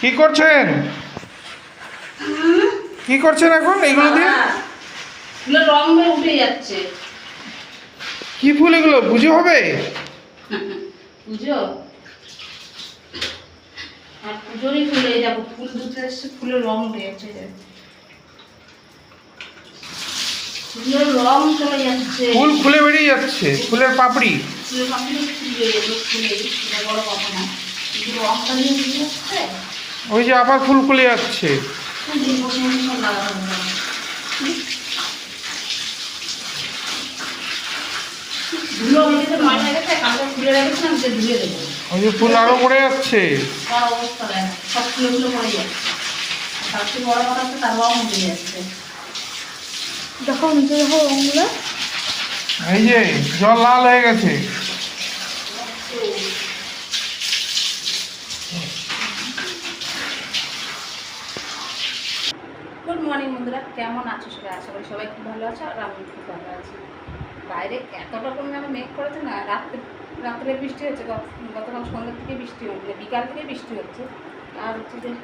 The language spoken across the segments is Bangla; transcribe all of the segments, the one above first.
কি করছেন? কি করছেন এখন এইগুলো দিয়ে? এগুলো রং উঠে যাচ্ছে। কি ফুল এগুলো? পুজো হবে? বুঝো আর পুজোরই ফুল ফুল দুটো এসছে ফুলের রং উঠে যাচ্ছে ফুলের রং চলে যাচ্ছে। ফুল খুলে বেরিয়ে যাচ্ছে ফুলের পাপড়ি। ফুলের পাপড়ি ফুলে ফুলে বড় কথা না। রংটা নিয়ে যাচ্ছে। ওই যে আবার ফুল খুলে যাচ্ছে ওই যে ফুল আরও পড়ে যাচ্ছে। এই যে জল লাল হয়ে গেছে। মর্নিং বন্ধুরা, কেমন আছো সেটা আশা করি সবাই খুব ভালো আছো আর আমি খুব ভালো আছি। বাইরে এতটা পরিমাণে মেঘ করেছে না, রাত্রে রাত্রে বৃষ্টি হচ্ছে, গত- গতকাল সন্ধ্যা থেকে বৃষ্টি হচ্ছে বিকাল থেকে বৃষ্টি হচ্ছে। আর হচ্ছে যে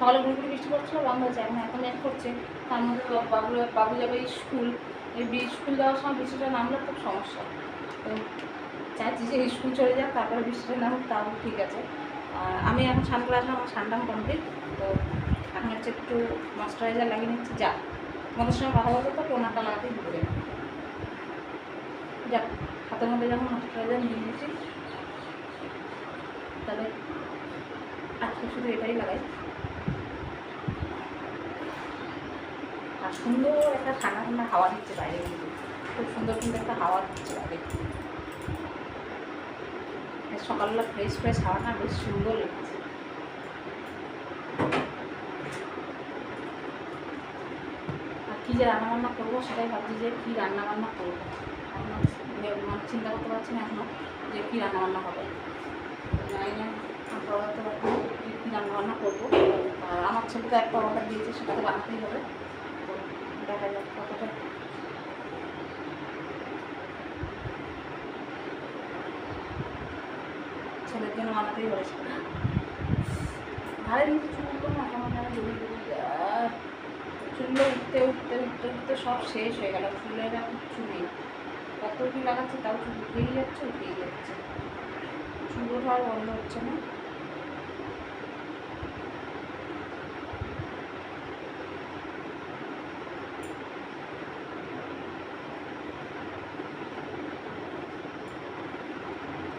সকালে গুড়ি গুড়ি বৃষ্টি পড়ছিল বন্ধ হচ্ছে এখন এত মেঘ করছে, তার মধ্যে বাবু বাবু যাবে স্কুল, এই স্কুল যাওয়ার সময় বৃষ্টিটা নামলে খুব সমস্যা। তো চাইছি যে স্কুল চলে যাক, তারপরে বৃষ্টিটা নামুক, তাও ঠিক আছে। আমি এখন স্নান আসলাম আমার স্নানটাম কমপ্লিট, তো এখন হচ্ছে একটু ময়শ্চারাইজার লাগিয়ে নিচ্ছি, যা। আমাদের সঙ্গে কথা বলতে তো টোনারটা লাগাতেই ভুলে যাক হাতের মধ্যে যখন ময়শ্চারাইজার নিয়ে নিয়েছি তবে আজকে শুধু এটাই লাগাই। আর সুন্দর একটা ঠান্ডা ঠান্ডা হাওয়া দিচ্ছে বাইরে খুব সুন্দর কিন্তু একটা হাওয়া দিচ্ছে বাইরে। সকালবেলা ফ্রেশ ফ্রেশ হাওয়াটা বেশ সুন্দর লাগছে আর কী যে রান্না বান্না করব সেটাই ভাবছি যে কী রান্না বান্না করব। এখনও মানে চিন্তা করতে পারছি না এখনও যে কী রান্না বান্না হবে। জানি না কী কী রান্না বান্না করব। আর আমার ছেলে তো একটা অর্ডার দিয়েছে সেটাতে বানাতেই হবে। তো দেখা যাক কতটা ছেলের জন্য বানাতেই হবে সেটা। ভালো কিন্তু চুলগুলো না কেমন যেন চুলগুলো উঠতে উঠতে উঠতে উঠতে সব শেষ হয়ে গেল। চুলের এখন চুলি কত কি লাগাচ্ছে তাও চুল উঠেই যাচ্ছে উঠেই যাচ্ছে। চুল আর বন্ধ হচ্ছে না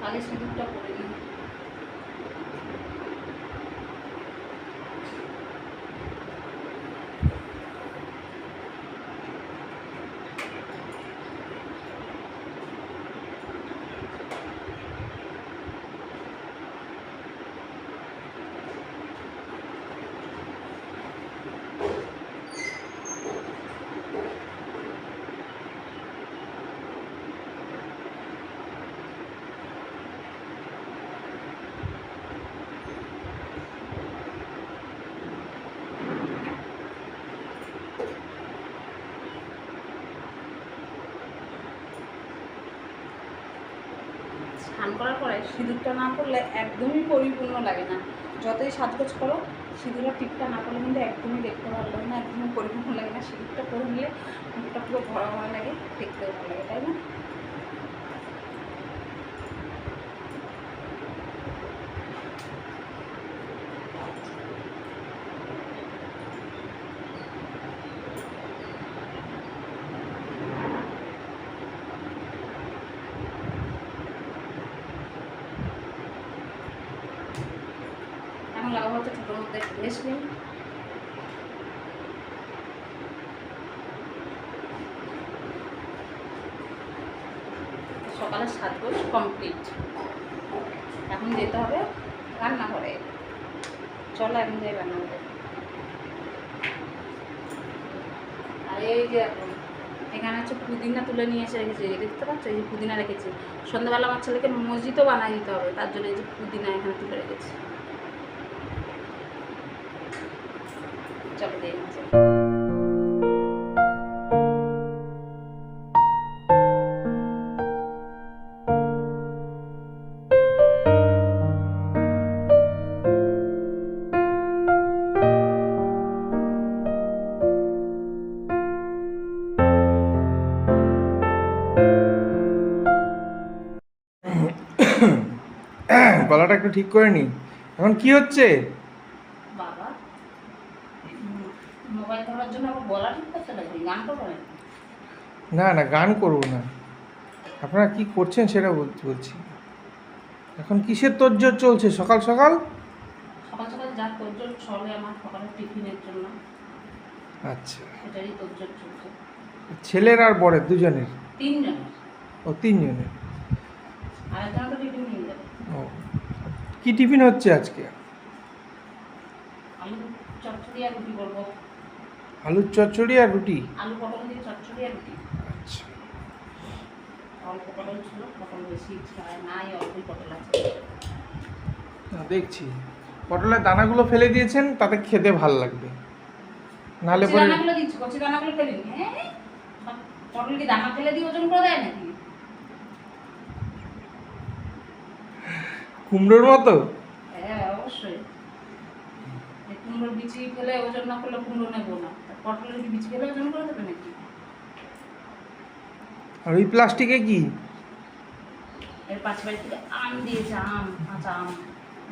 আগে সিঁদুরটা করে নিই স্নান করার পরে সিঁদুরটা না করলে একদমই পরিপূর্ণ লাগে না। যতই সাজগোজ করো, সিঁদুরের টিপটা না করলে কিন্তু একদমই দেখতে ভালো লাগে না, একদমই পরিপূর্ণ লাগে না। সিঁদুরটা করে নিলে মুখটা পুরো ভরা ভরা লাগে, দেখতেও ভালো লাগে, তাই না এখন লাগাবো মধ্যে ভেসলিন সকালে সাজগোজ কমপ্লিট এখন যেতে হবে রান্নাঘরে। চলো এখন যাই রান্নাঘরে। আর এই যে এখন, এখানে হচ্ছে পুদিনা তুলে নিয়ে এসে রেখেছি, এই দেখতে পাচ্ছ? এই যে পুদিনা রেখেছি। সন্ধ্যাবেলা আমার ছেলেকে মসজিদও বানিয়ে দিতে হবে, তার জন্য এই যে পুদিনা এখানে তুলে রেখেছি। একটু ঠিক করে নিই। এখন কি হচ্ছে? বাবা মোবাইল ধরার জন্য গলা ঠিক করতে গান না না গান করব না। আপনারা কি করছেন সেটা বলছি। এখন কিসের তোরজোর চলছে? সকাল সকাল? সকাল সকাল যা তোরজোর চলে আমার সকালের টিফিনের জন্য। আচ্ছা। সেটারই তোরজোর চলছে। ছেলের আর বরের দুজনের? ও তিনজনের। আরেকজন তো টিফিন নিয়ে যাবে। ও কি টিফিন হচ্ছে আজকে? আলু চচ্চড়ি আর রুটি আলুর চচ্চড়ি আর রুটি? আলু পটল দিয়ে চচ্চড়ি আর রুটি। আচ্ছা। অল্প পটল ছিল পটল বেশি নাই অল্পই পটল আছে। দেখছি। পটলের দানাগুলো ফেলে দিয়েছেন তাতে খেতে ভালো লাগবে। নাহলে পরে দানাগুলো দিচ্ছি দানাগুলো ফেলে হ্যাঁ সব পটল কি দানা ফেলে দিয়ে ওজন করে দেয় নাকি? কুমড়োর মতো? হ্যাঁ অবশ্যই। এই কুমড়োর বিচি ফেলে ওজন না করলে কুমড়ো নেব না। তা পটলের কি বিচি ফেলে ওজন করে দেবে নাকি? আর ওই প্লাস্টিকে কি? এর বাড়ি থেকে আম দিয়েছে আম কাঁচা আম।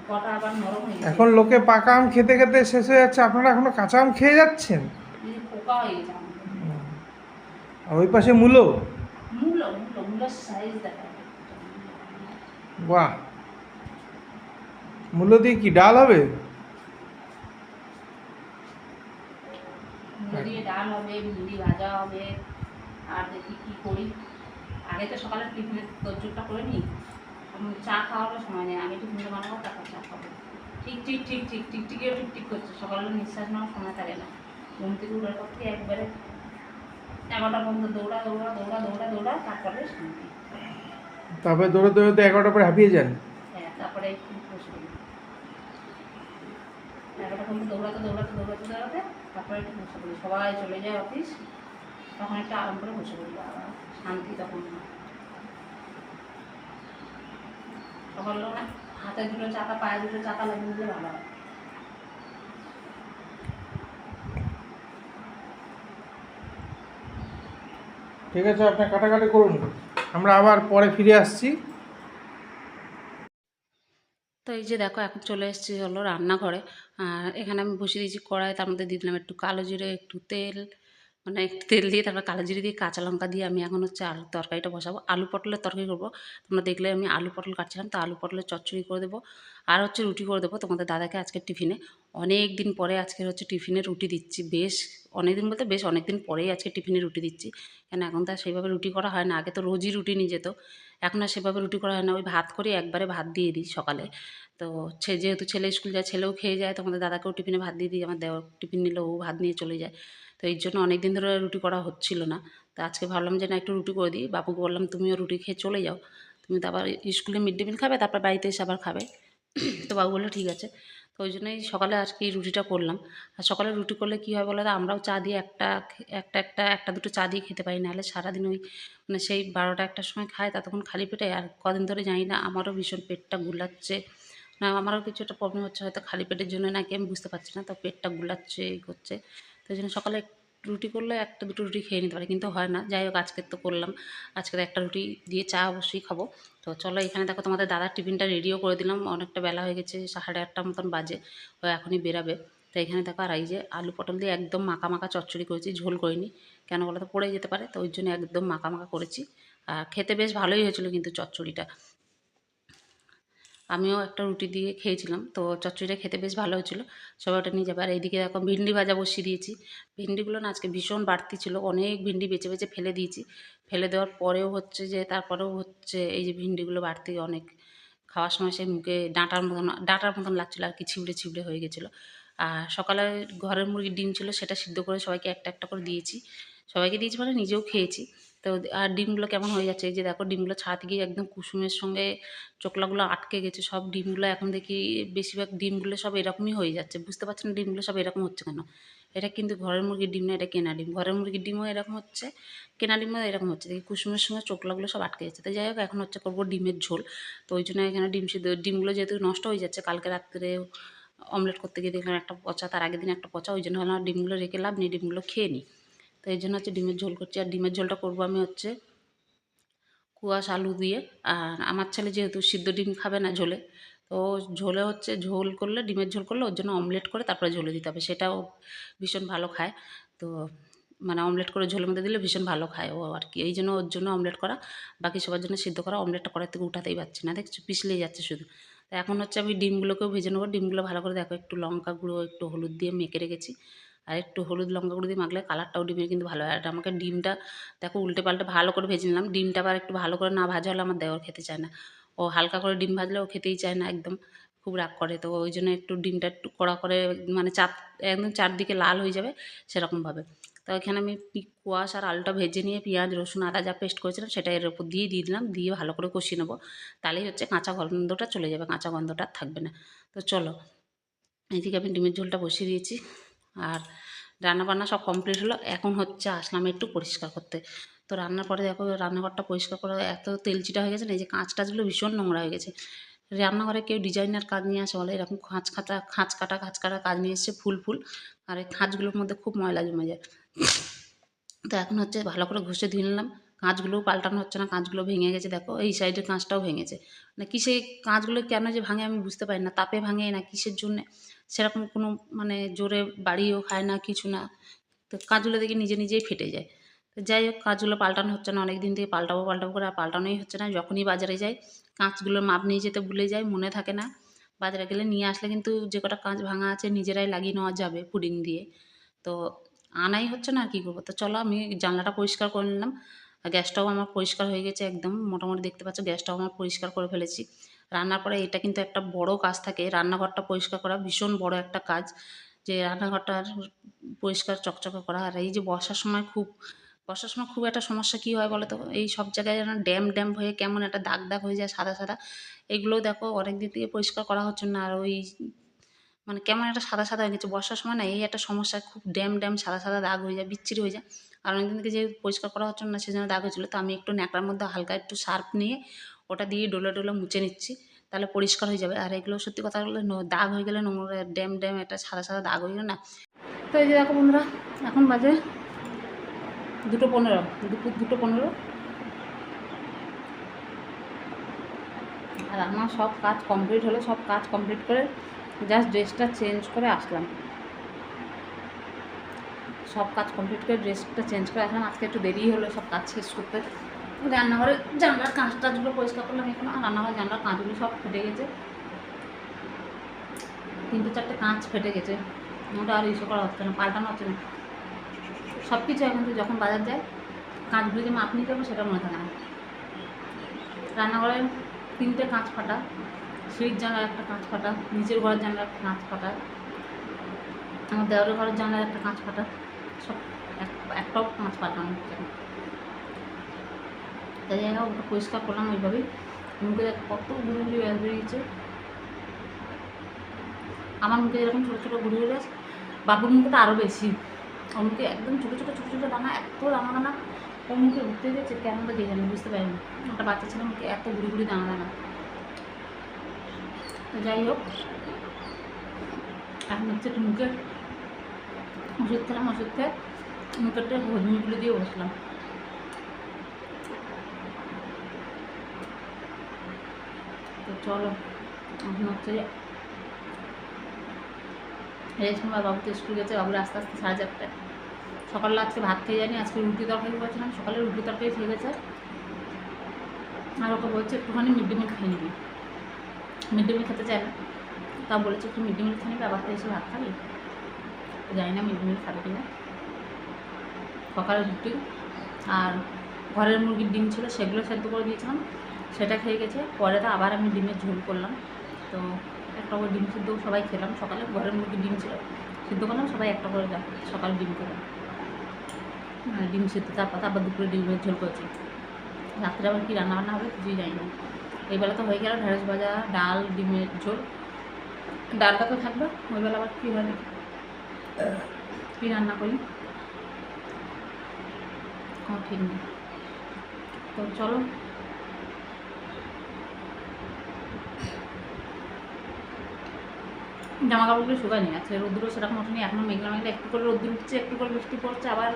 কটা আবার নরম হয়ে এখন লোকে পাকা আম খেতে খেতে শেষ হয়ে যাচ্ছে। আপনারা এখনও কাঁচা আম খেয়ে যাচ্ছেন? পোকা হয়ে গেছে আর ওই পাশে মূলো? মূলো মূলো মূলোর সাইজ দেখা বাহ! মূলো দিয়ে কি ডাল হবে? ডাল হবে মুড়ি ভাজা হবে। আর দেখি কী করি। আগে তো সকালে টিফিনের করে নিই। চা খাওয়ারও সময় নেই। টিফিনটা বানাবো তারপর চা খাব। ঠিক ঠিক ঠিক ঠিক ঠিক ঠিকই ঠিক ঠিক করছে। সকালে নিঃশ্বাস নেওয়ার সময় থাকে না। ঘুম থেকে উঠার পর থেকে একবারে এগারোটা পর্যন্ত দৌড়া দৌড়া দৌড়া দৌড়া দৌড়া তারপরে শান্তি। তারপরে দৌড়ে এগারোটা পরে হাঁপিয়ে যান? হ্যাঁ তারপরে পর্যন্ত দৌড়াতে দৌড়াতে দৌড়াতে দৌড়াতে তারপরে একটু বসে পড়ি। সবাই চলে যায় অফিস তখন একটু আরাম করে বসে পড়ি বাবা। শান্তি তখন। সকালবেলা হাতে দুটো চাকা পায়ে দুটো চাকা লাগিয়ে দিলে ভালো হয়। ঠিক আছে আপনি কাটাকাটি করুন। আমরা আবার পরে ফিরে আসছি। তো এই যে দেখো এখন চলে এসেছি হলো রান্নাঘরে। আর এখানে আমি বসিয়ে দিয়েছি কড়াই, তার মধ্যে দিয়ে দিলাম একটু কালো জিরে, একটু তেল মানে একটু তেল দিয়ে তারপর কালো জিরে দিয়ে কাঁচা লঙ্কা দিয়ে আমি এখন হচ্ছে আলু তরকারিটা বসাবো। আলু পটলের তরকারি করব। তোমরা দেখলে আমি আলু পটল কাটছিলাম, তো আলু পটলের চচ্চড়ি করে দেবো। আর হচ্ছে রুটি করে দেবো তোমাদের দাদাকে আজকে টিফিনে। অনেক দিন পরে আজকের হচ্ছে টিফিনে রুটি দিচ্ছি, বেশ অনেক দিন বলতে বেশ অনেক দিন পরেই আজকে টিফিনে রুটি দিচ্ছি। কেন এখন তো আর সেইভাবে রুটি করা হয় না, আগে তো রোজই রুটি নিয়ে যেত। এখন আর সেভাবে রুটি করা হয় না। ওই ভাত করে একবারে ভাত দিয়ে দিই সকালে। তো সে যেহেতু ছেলে স্কুল যায়, ছেলেও খেয়ে যায়, তখন দাদাকেও টিফিনে ভাত দিয়ে দিই, আমার দেওয়া টিফিন নিলে, ও ভাত নিয়ে চলে যায়। তো এই জন্য অনেক দিন ধরে রুটি করা হচ্ছিল না। তো আজকে ভাবলাম যে না, একটু রুটি করে দিই। বাবুকে বললাম, তুমিও রুটি খেয়ে চলে যাও। তুমি তো আবার স্কুলে মিড ডে মিল খাবে, তারপর বাড়িতে এসে আবার খাবে। তো বাবু বলল, ঠিক আছে। তো ওই জন্যই সকালে আজকে রুটিটা করলাম। আর সকালে রুটি করলে কী হয় বলো তো আমরাও চা দিয়ে একটা একটা একটা একটা, দুটো চা দিয়ে খেতে পারি। নাহলে সারাদিন ওই মানে সেই বারোটা, একটার সময় খায়, ততক্ষণ খালি পেটে। আর কদিন ধরে জানি না, আমারও ভীষণ পেটটা গুলাচ্ছে। না, আমারও কিছু একটা প্রবলেম হচ্ছে, হয়তো খালি পেটের জন্য নাকি, আমি বুঝতে পারছি না, তো পেটটা গুলাচ্ছে, এই করছে। তো ওই জন্য সকালে রুটি করলে একটা দুটো রুটি খেয়ে নিতে পারে, কিন্তু হয় না। যাই হোক আজকে তো করলাম। আজকে একটা রুটি দিয়ে চা অবশ্যই খাব। তো চলো, এখানে দেখো তোমাদের দাদার টিফিনটা রেডিও করে দিলাম। অনেকটা বেলা হয়ে গেছে, সাড়ে আটটা মতন বাজে, ও এখনই বেরাবে। তো এখানে দেখো, আর এই যে আলু পটল দিয়ে একদম মাখা মাখা চচ্চড়ি করেছি, ঝোল করিনি। কেন বলো তো পড়ে যেতে পারে। তো ওই জন্য একদম মাখা মাখা করেছি। আর খেতে বেশ ভালোই হয়েছিল কিন্তু চচ্চড়িটা। আমিও একটা রুটি দিয়ে খেয়েছিলাম। তো চচ্চড়িটা খেতে বেশ ভালো হয়েছিল। সবাই ওটা নিয়ে যাবে। আর এইদিকে এখন ভিন্ডি ভাজা বসিয়ে দিয়েছি। ভিন্ডিগুলো না আজকে ভীষণ বাড়তি ছিল। অনেক ভিন্ডি বেছে বেছে ফেলে দিয়েছি। ফেলে দেওয়ার পরেও হচ্ছে যে, তারপরেও হচ্ছে এই যে ভিন্ডিগুলো বাড়তি অনেক খাওয়ার সময় সেই মুখে ডাঁটার মতন ডাঁটার মতন লাগছিল আর কি ছিবড়ে ছিবড়ে হয়ে গেছিল। আর সকালে ঘরের মুরগির ডিম ছিল সেটা সিদ্ধ করে সবাইকে একটা একটা করে দিয়েছি। সবাইকে দিয়েছি মানে নিজেও খেয়েছি। তো আর ডিমগুলো কেমন হয়ে যাচ্ছে? এই যে দেখো, ডিমগুলো ছাদ গিয়ে একদম কুসুমের সঙ্গে চোকলাগুলো আটকে গেছে, সব ডিমগুলো এখন দেখি বেশিরভাগ ডিমগুলো সব এরকমই হয়ে যাচ্ছে। বুঝতে পারছেন ডিমগুলো সব এরকম হচ্ছে কেন? এটা কিন্তু ঘরের মুরগির ডিম না, এটা কেনা ডিম। ঘরের মুরগির ডিমও এরকম হচ্ছে, কেনা ডিমও এরকম হচ্ছে। দেখি কুসুমের সঙ্গে চোকলাগুলো সব আটকে যাচ্ছে। তো যাই হোক, এখন হচ্ছে করব ডিমের ঝোল। তো ওই জন্য এখানে ডিম সিদ্ধ, ডিমগুলো যেহেতু নষ্ট হয়ে যাচ্ছে, কালকে রাত্রে অমলেট করতে গিয়ে দেখলাম একটা পচা, তার আগের দিন একটা পচা, ওই জন্য ভাবলাম ডিমগুলো রেখে লাভ নেই, ডিমগুলো খেয়ে নিই। তো এই জন্য হচ্ছে ডিমের ঝোল করছি। আর ডিমের ঝোলটা করব আমি হচ্ছে কুয়াশ আলু দিয়ে। আর আমার ছেলে যেহেতু সিদ্ধ ডিম খাবে না ঝোলে, তো ঝোলে হচ্ছে ঝোল করলে, ডিমের ঝোল করলে ওর জন্য অমলেট করে তারপরে ঝোলে দিতে হবে। সেটাও ভীষণ ভালো খায়। তো মানে অমলেট করে ঝোলের মধ্যে দিলে ভীষণ ভালো খায় ও আর কি। এই জন্য ওর জন্য অমলেট করা, বাকি সবার জন্য সিদ্ধ করা অমলেটটা করার থেকে উঠাতেই পারছি না। দেখছ পিছলেই যাচ্ছে শুধু। তো এখন হচ্ছে আমি ডিমগুলোকেও ভেজে নেব। ডিমগুলো ভালো করে দেখো, একটু লঙ্কা গুঁড়ো, একটু হলুদ দিয়ে মেখে রেখেছি। আর একটু হলুদ লঙ্কা গুঁড়ো দিয়ে মাখলে কালারটাও ডিমের কিন্তু ভালো হয়। আর আমাকে ডিমটা, দেখো উল্টে পাল্টে ভালো করে ভেজে নিলাম। ডিমটা আবার একটু ভালো করে না ভাজা হলে আমার দেওয়ার খেতে চায় না। ও হালকা করে ডিম ভাজলে ও খেতেই চায় না একদম, খুব রাগ করে। তো ওই জন্য একটু ডিমটা একটু কড়া করে মানে চাপ, একদম চারদিকে লাল হয়ে যাবে সেরকমভাবে তো এখানে আমি কোয়াশ আর আলুটা ভেজে নিয়ে পেঁয়াজ, রসুন, আদা যা পেস্ট করেছিলাম সেটা এর উপর দিয়ে দিয়ে দিলাম। দিয়ে ভালো করে কষিয়ে নেব। তাহলেই হচ্ছে কাঁচা গন্ধটা চলে যাবে, কাঁচা গন্ধটা থাকবে না। তো চলো, এইদিকে আমি ডিমের ঝোলটা বসিয়ে দিয়েছি। আর রান্না বান্না সব কমপ্লিট হলো। এখন হচ্ছে আসলাম একটু পরিষ্কার করতে। তো রান্নার পরে দেখো, রান্নাঘরটা পরিষ্কার করা, এত তেলচিটা হয়ে গেছে না, এই যে কাঁচ টাচগুলো ভীষণ নোংরা হয়ে গেছে। রান্নাঘরে কেউ ডিজাইনার কাজ নিয়ে আসে বলে, এরকম খাঁচ কাটা খাঁচ কাটা খাঁচ কাটা কাজ নিয়ে এসছে ফুল ফুল। আর এই খাঁচগুলোর মধ্যে খুব ময়লা জমে যায়। তো এখন হচ্ছে ভালো করে ঘষে ধুয়ে নিলাম। কাঁচগুলোও পাল্টানো হচ্ছে না, কাঁচগুলো ভেঙে গেছে, দেখো, এই সাইডের কাঁচটাও ভেঙেছে। মানে কিসে কাঁচগুলো কেন যে ভাঙে আমি বুঝতে পারি না, তাপে ভাঙে না কিসের জন্যে? সেরকম কোনো মানে জোরে বাড়িও খায় না, কিছু না। তো কাঁচগুলো দেখি নিজে নিজেই ফেটে যায়। তো যাই হোক, কাঁচগুলো পাল্টানো হচ্ছে না অনেক দিন থেকে পাল্টাবো পাল্টাবো করে আর পাল্টানোই হচ্ছে না। যখনই বাজারে যাই, কাঁচগুলোর মাপ নিয়ে যেতে ভুলে যাই, মনে থাকে না। বাজারে গেলে নিয়ে আসলে কিন্তু যে কটা কাঁচ ভাঙা আছে, নিজেরাই লাগিয়ে নেওয়া যাবে পুডিং দিয়ে। তো আনাই হচ্ছে না কী করব? তো চলো, আমি জানলাটা পরিষ্কার করে নিলাম। গ্যাসটাও আমার পরিষ্কার হয়ে গেছে একদম। মোটামুটি দেখতে পাচ্ছ গ্যাসটাও আমার পরিষ্কার করে ফেলেছি। রান্নার পরে এটা কিন্তু একটা বড় কাজ থাকে। রান্নাঘরটা পরিষ্কার করা ভীষণ বড় একটা কাজ। যে রান্নাঘরটার পরিষ্কার চকচকে করা। আর এই যে বর্ষার সময় খুব, বর্ষার সময় খুব একটা সমস্যা কী হয় বলো তো এই সব জায়গায় যেন ড্যাম ড্যাম হয়ে কেমন একটা দাগ দাগ হয়ে যায় সাদা সাদা। এগুলোও দেখো অনেক দিন থেকে পরিষ্কার করা হচ্ছে না। আর ওই মানে কেমন একটা সাদা সাদা হয়ে গেছে। বর্ষার সময় না এই একটা সমস্যা, খুব ড্যাম ড্যাম সাদা সাদা দাগ হয়ে যায়, বিচ্ছিরি হয়ে যায়। আর অনেকদিন থেকে যে পরিষ্কার করা হচ্ছে না, সেজন্য দাগ হয়েছিলো। তো আমি একটু ন্যাকড়ার মধ্যে হালকা একটু সার্ফ নিয়ে ওটা দিয়ে ডোলে ডোলে মুছে নিচ্ছি, তাহলে পরিষ্কার হয়ে যাবে। আর এগুলো সত্যি কথা বললে দাগ হয়ে গেলে নোংরা, ড্যাম ড্যাম একটা সাদা সাদা দাগ হয়ে গেলে না। তো এই যে দেখো বন্ধুরা, এখন বাজে দুটো পনেরো দুপুর দুটো পনেরো। আর আমার সব কাজ কমপ্লিট হলো, সব কাজ কমপ্লিট করে জাস্ট ড্রেসটা চেঞ্জ করে আসলাম। সব কাজ কমপ্লিট করে ড্রেসটা চেঞ্জ করে। এখন আজকে একটু দেরি হলো, সব কাজ শেষ করতে। রান্নাঘরে জানলার কাঁচ টাচগুলো পরিষ্কার করলাম এখন রান্নাঘরে জানলার কাঁচগুলো সব ফেটে গেছে। তিনটে চারটে কাঁচ ফেটে গেছে। ওটা আর ইসে করা হচ্ছে না, পাল্টানো হচ্ছে না। সব কিছু এখন যখন বাজার যায়, কাঁচগুলো যে মাপ নিতে হবে সেটা মনে থাকে না। রান্নাঘরে তিনটে কাঁচ ফাটা সিঁড়ির জানলার একটা কাঁচ ফাটা নিচের ঘরের জানলার একটা কাঁচ ফাটা, আমার দেওয়ারের ঘরের জানলার একটা কাঁচ ফাটা। সব এক- একটাও কাঁচ পাল্টানো হচ্ছে। তাই হোক ওটা পরিষ্কার করলাম ওইভাবেই। মুখে দেখ কত গুঁড়ি ব্যাস বেরিয়েছে। আমার মুখে এরকম ছোটো ছোটো গুঁড়ি ব্যাস বাবুর মুখে আরও বেশি। ওর মুখে একদম ছোটো ছোটো ছোটো ছোটো দানা, এত দানা দানা। ওর মুখে উঠতে গেছে কেন তো কে জানি, বুঝতে পারিনি। একটা বাচ্চা ছেলে মুখে এত গুঁড়ি গুঁড়ি দানা দানা। যাই হোক, এখন হচ্ছে মুখে ওষুধ খেলাম ওষুধ খেয়ে মুখেরটা হজমিগুলো দিয়ে বসলাম। তো চলো, এখন হচ্ছে যে রেশমা বাবু তো স্কুল গেছে, বাবুর আস্তে আস্তে সাড়ে চারটায়। সকালে আজকে ভাত খেয়ে জানি আজকে রুটি তরকারি করেছিলাম। সকালে রুটি তরকারি খেয়ে গেছে। আর ওকে বলছে, একটুখানি মিড ডে মিল খেয়ে নিবি। মিড ডে মিল খেতে চায় না। তা বলেছে, একটু মিড ডে মিল খেয়ে নিবি, আবার এসে ভাত খাবি? জানি না মিড মিল খাবে কিনা। সকালে রুটি আর ঘরের মুরগির ডিম ছিল, সেগুলো সেদ্ধ করে দিয়েছিলাম। সেটা খেয়ে গেছে। পরে তো আবার আমি ডিমের ঝোল করলাম। তো একটা করে ডিম সিদ্ধ সবাই খেলাম। সকালে ঘরের মুরগির ডিম ছিল। সিদ্ধ করলাম, সবাই একটা করে সকালে ডিম খেলাম। মানে ডিম সিদ্ধ, তারপর তারপর দুপুরে ডিমের ঝোল করেছি। রাত্রে আবার কী রান্না বান্না হবে কিছুই জানি না। এই বেলা তো হয়ে গেল, ঢেঁড়স ভাজা, ডাল, ডিমের ঝোল। ডালটা তো থাকবে, ওই বেলা আবার কী হয় কী রান্না করি? ঠিক নেই তো চলো। জামা কাপড়গুলো শুকায়নি, আজকে রোদ্দুরও সেরকম ওঠেনি এখনও মেঘলা মেঘলা একটু করে রোদ্দুর উঠছে, একটু করে বৃষ্টি পড়ছে, আবার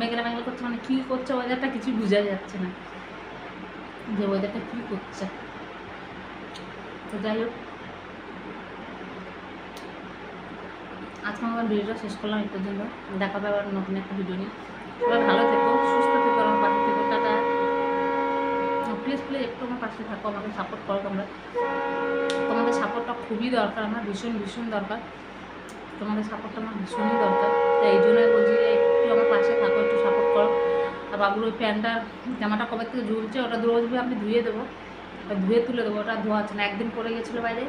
মেঘলা মেঘলা করছে মানে কী করছে ওয়েদারটা কিছুই বোঝা যাচ্ছে না, যে ওয়েদারটা কী করছে। তো যাই হোক। আজকে আমার ভিডিওটা শেষ করলাম এই পর্যন্ত। দেখা পাবে আবার নতুন একটা ভিডিও নিয়ে। সবাই ভালো থেকো, সুস্থ থেকো, আমার পাশে থেকো, টাটা। প্লিজ প্লিজ একটু আমার পাশে থাকো, আমাকে সাপোর্ট করো তোমরা। তোমাদের সাপোর্টটা খুবই দরকার, আমার ভীষণ ভীষণ দরকার। তোমাদের সাপোর্টটা আমার ভীষণই দরকার। তো এই জন্যই বলছি যে একটু আমার পাশে থাকো, একটু সাপোর্ট করো। আর বাবুর ওই প্যান্টটা, জামাটা কবে থেকে ঝুলছে, ওটা রোজ আমি ধুয়ে দেবো। ধুয়ে তুলে দেবো, ওটা ধোয়া আছে না, একদিন পরে গেছিল বাইরে।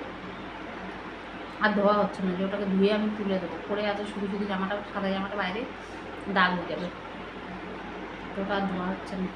আর ধোয়া হচ্ছে না, যে ওটাকে ধুয়ে আমি তুলে দেবো। পরে আছে শুধু শুধু জামাটা, সাদা জামাটা বাইরে দাগ হয়ে যাবে। ওটা আর ধোয়া হচ্ছে না।